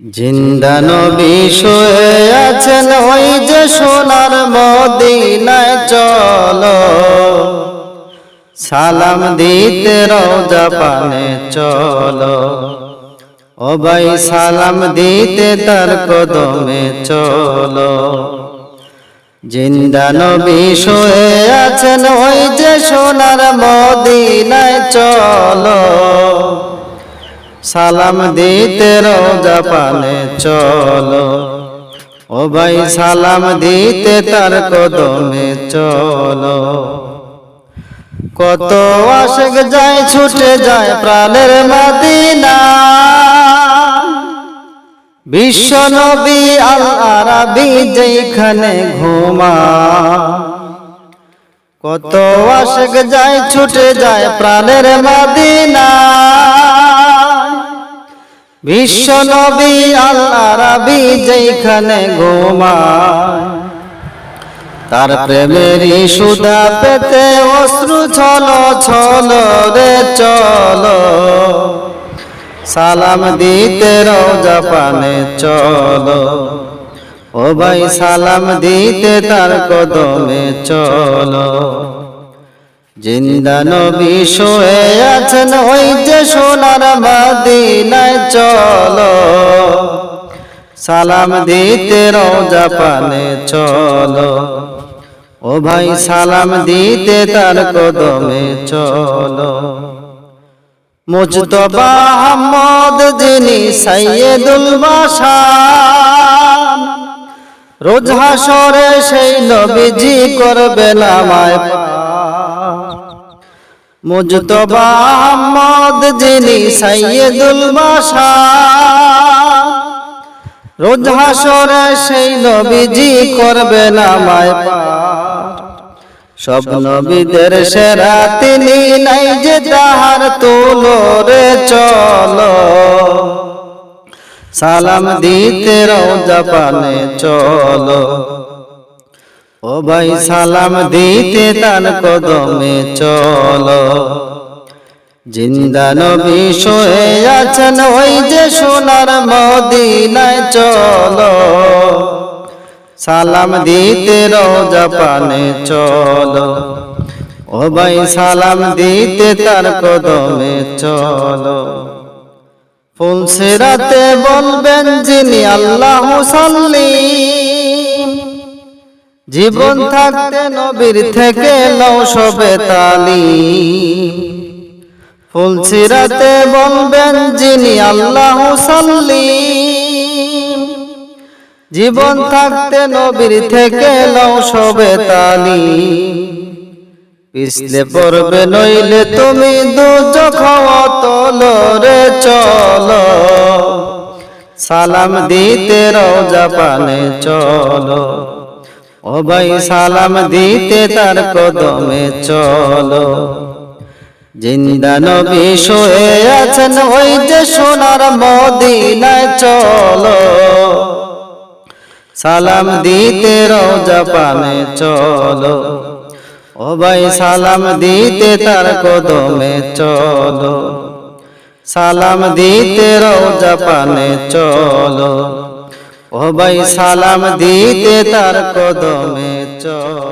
জিন্দা নবী শুয়ে আছেন ওই যে সোনার মদিনায়, চলো। সালাম দিতে রোজা পানে চলো। ও ভাই, সালাম দিতে তার কদমে চলো। জিন্দা নবী শুয়ে আছেন ওই যে সোনার মদিনায়, চলো। সালাম দিতে রোজা পানে চলো। ও ভাই সালাম দিতে তার কদমে চলো। কত আশেক যায় ছুটে যায় প্রাণের মাদিনা। বিশ্ব নবী আল আরাবি যেখানে ঘুমা। কত আশেক যায় ছুটে যায় প্রাণের মাদিনা। বিশ্ব নবী আল আরাবি যেখানে ঘুমায়, তার প্রেমের সুদা পেতে অশ্রু ছলো ছলো রে চলো। সালাম দিতে রোজা পানে চলো। ও ভাই সালাম দিতে তার কদমে চলো। জিন্দা নবী শুয়ে আছেন ওই যে সোনার মাদিনায়, চলো। সালাম দিতে রোজা পানে, চলো। ও ভাই, সালাম দিতে তার কদমে, চলো। মুজতবা আহমদ যিনি সাইয়েদুল বাসান রোজ হাসরে সেই নবীজি করবেন আমায় মুজতবা আহমদ যিনি সাইয়েদুল বাসান রোজ হাসরে সেই নবীজি করবেন আমায় সব নবীদের সেরা তিনি নাই যে তাহার তুলো রে চলো। সালাম দিতে রোজা পানে চলো। ও ভাই সালাম দিতে তার কদমে চলো। জিন্দা নবী শুয়ে আছেন ওই যে সোনার মদিনায় চলো। সালাম দিতে রোজা পানে চলো। ও ভাই সালাম দিতে তার কদমে চলো। ফুল সেরাতে বলবেন যিনি আল্লাহ সাল্লি। জীবন থাকতে নবীর থেকে লও সবে তালি। ফুল সিরাতে বলবেন যিনি আল্লাহ সাল্লি জীবন থাকতে নবীর থেকে লও সবে তালি। পিছলে পড়বে নইলে তুমি দু তলো রে চলো। সালাম দিতে রোজা পানে চলো। ও ভাই সালাম দিতে তার কদমে চলো। জিন্দা নবী শুয়ে আছেন ওই যে সোনার মদিনায় চলো। সালাম দিতে রোজা পানে চলো। ও ভাই সালাম দিতে তার কদমে চলো। সালাম দিতে রোজা পানে চলো। ও ভাই সালাম দিতে তার কদমে চলো।